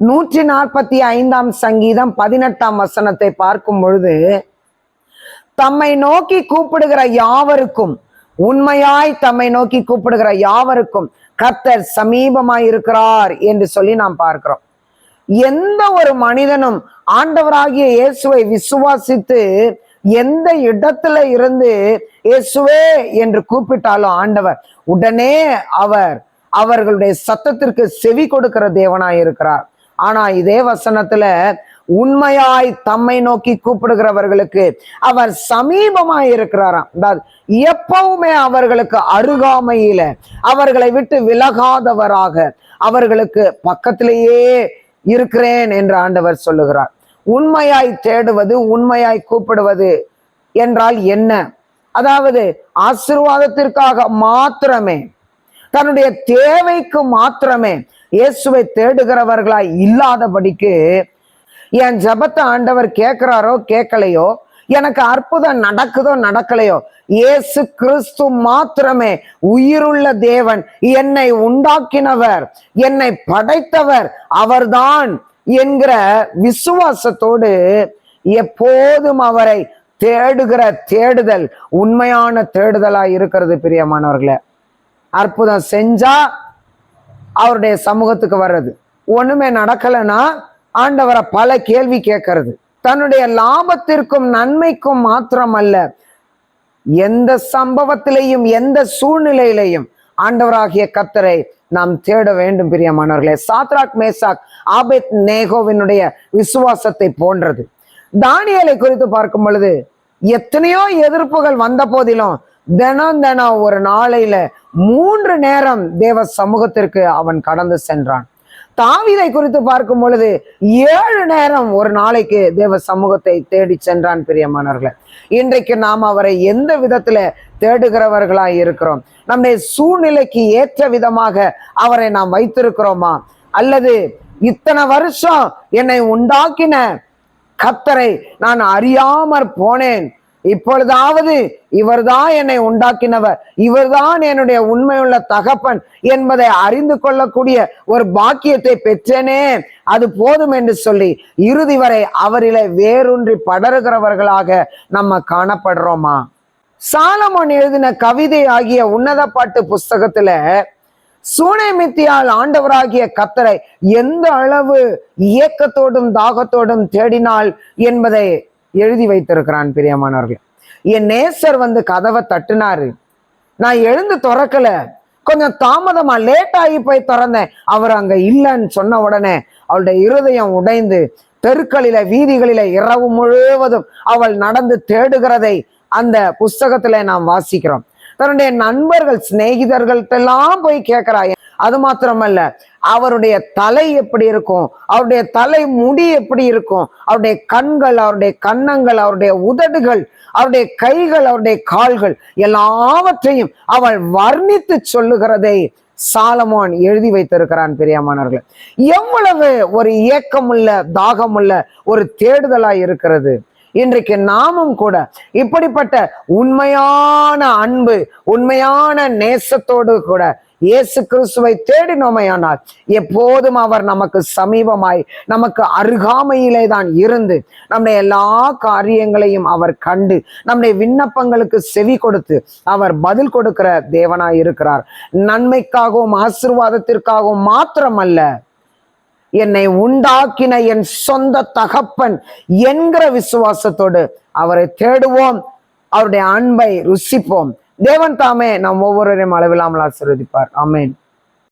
நூற்றி நாற்பத்தி ஐந்தாம் சங்கீதம் பதினெட்டாம் வசனத்தை பார்க்கும் பொழுது தம்மை நோக்கி கூப்பிடுகிற யாவருக்கும் உண்மையாய் தம்மை நோக்கி கூப்பிடுகிற யாவருக்கும் கர்த்தர் சமீபமாய் இருக்கிறார் என்று சொல்லி நாம் பார்க்கிறோம். எந்த ஒரு மனிதனும் ஆண்டவராகிய இயேசுவை விசுவாசித்து எந்த இடத்துல இருந்து இயேசுவே என்று கூப்பிட்டாலும் ஆண்டவர் உடனே அவர் அவர்களுடைய சத்தத்திற்கு செவி கொடுக்கிற தேவனாய் இருக்கிறார். ஆனா இதே வசனத்துல உண்மையாய் தம்மை நோக்கி கூப்பிடுகிறவர்களுக்கு அவர் சமீபமாய் இருக்கிறாராம். எப்பவுமே அவர்களுக்கு அருகாமையில அவர்களை விட்டு விலகாதவராக அவர்களுக்கு பக்கத்திலேயே இருக்கிறேன் என்று ஆண்டவர் சொல்லுகிறார். உண்மையாய் தேடுவது உண்மையாய் கூப்பிடுவது என்றால் என்ன? அதாவது ஆசிர்வாதத்திற்காக மாத்திரமே தன்னுடைய தேவைக்கு மாத்திரமே இயேசுவை தேடுகிறவர்களாய் இல்லாதபடிக்கு என் ஜபத்தை ஆண்டவர் கேட்கிறாரோ கேட்கலையோ எனக்கு அற்புதம் நடக்குதோ நடக்கலையோ இயேசு கிறிஸ்து மாத்திரமே உயிருள்ள தேவன் என்னை உண்டாக்கினவர் என்னை படைத்தவர் அவர்தான் என்கிற விசுவாசத்தோடு எப்போதும் அவரை தேடுகிற தேடுதல் உண்மையான தேடுதலா இருக்கிறது பிரியமானவர்களே. அற்புதம் செஞ்சா அவருடைய சமூகத்துக்கு வர்றது. ஒண்ணுமே நடக்கலைன்னா ஆண்டவரை பல கேள்வி கேட்கறது. தன்னுடைய லாபத்திற்கும் நன்மைக்கும் மாத்திரம் அல்ல எந்த சம்பவத்திலையும் எந்த சூழ்நிலையிலையும் ஆண்டவராகிய கத்தரை நாம் தேட வேண்டும் பிரியமானவர்களே. சாத்ராக் மேசாக் ஆபேத் நேகோவினுடைய விசுவாசத்தை போன்றது. தானியலை குறித்து பார்க்கும் பொழுது எத்தனையோ எதிர்ப்புகள் வந்த போதிலும் தினம் தினம் ஒரு நாளையில மூன்று நேரம் தேவ சமூகத்திற்கு அவன் கடந்து சென்றான். தாவிதை குறித்து பார்க்கும் பொழுது ஏழு நேரம் ஒரு நாளைக்கு தேவ சமூகத்தை தேடி சென்றான் பிரியமானவர்களை. இன்றைக்கு நாம் அவரை எந்த விதத்துல தேடுகிறவர்களாய் இருக்கிறோம்? நம்முடைய சூழ்நிலைக்கு ஏற்ற விதமாக அவரை நாம் வைத்திருக்கிறோமா? அல்லது இத்தனை வருஷம் என்னை உண்டாக்கின கத்தரை நான் அறியாமற் போனேன்? இப்பொழுதாவது இவர்தான் என்னை உண்டாக்கினவர். இவர்தான் என்னுடைய உண்மையுள்ள தகப்பன் என்பதை அறிந்து கொள்ளக்கூடிய ஒரு பாக்கியத்தை பெற்றேனே. அது போதும் என்று சொல்லி இறுதி வரை அவரிலே வேரூன்றி படருகிறவர்களாக நம்ம காணப்படுறோமா? சாலமோன் எழுதின கவிதை ஆகிய உன்னத பாட்டு புஸ்தகத்துல சூனைமித்தியால் ஆண்டவராகிய கத்தரை எந்த அளவு இயக்கத்தோடும் தாகத்தோடும் தேடினாள் என்பதை எழுதி வைத்திருக்கிறான் பிரியமானவர்கள். என் நேசர் வந்து கதவை தட்டுனாரு. நான் எழுந்து திறக்கல. கொஞ்சம் தாமதமா லேட் ஆகி போய் திறந்தேன். அவர் அங்க இல்லைன்னு சொன்ன உடனே அவளுடைய இருதயம் உடைந்து தெருக்களில வீதிகளில இரவு முழுவதும் அவள் நடந்து தேடுகிறதை அந்த புஸ்தகத்துல நாம் வாசிக்கிறோம். தன்னுடைய நண்பர்கள் சிநேகிதர்கள்ட்டெல்லாம் போய் கேட்கிறாய் அது மாத்திரமல்ல அவருடைய தலை எப்படி இருக்கும் அவருடைய தலை முடி எப்படி இருக்கும் அவருடைய கண்கள் அவருடைய கன்னங்கள் அவருடைய உதடுகள் அவருடைய கைகள் அவருடைய கால்கள் எல்லாவற்றையும் அவள் வர்ணித்து சொல்லுகிறதை சாலமோன் எழுதி வைத்திருக்கிறான் பெரியமானவர்கள். எவ்வளவு ஒரு இயக்கமுள்ள தாகமுள்ள ஒரு தேடுதலா இருக்கிறது. இன்றைக்கு நாமும் கூட இப்படிப்பட்ட உண்மையான அன்பு உண்மையான நேசத்தோடு கூட இயேசு கிறிஸ்துவை தேடினோமையானால் எப்போதும் அவர் நமக்கு சமீபமாய் நமக்கு அருகாமையிலே தான் இருந்து நம்முடைய எல்லா காரியங்களையும் அவர் கண்டு நம்முடைய விண்ணப்பங்களுக்கு செவி கொடுத்து அவர் பதில் கொடுக்கிற தேவனாய் இருக்கிறார். நன்மைக்காகவும் ஆசிர்வாதத்திற்காகவும் மாத்திரமல்ல என்னை உண்டாக்கின என் சொந்த தகப்பன் என்கிற விசுவாசத்தோடு அவரை தேடுவோம். அவருடைய அன்பை ருசிப்போம். தேவன் தாமே நம் ஒவ்வொருவரையும் அளவில்லாமல் ஆசீர்வதிப்பார். ஆமென்.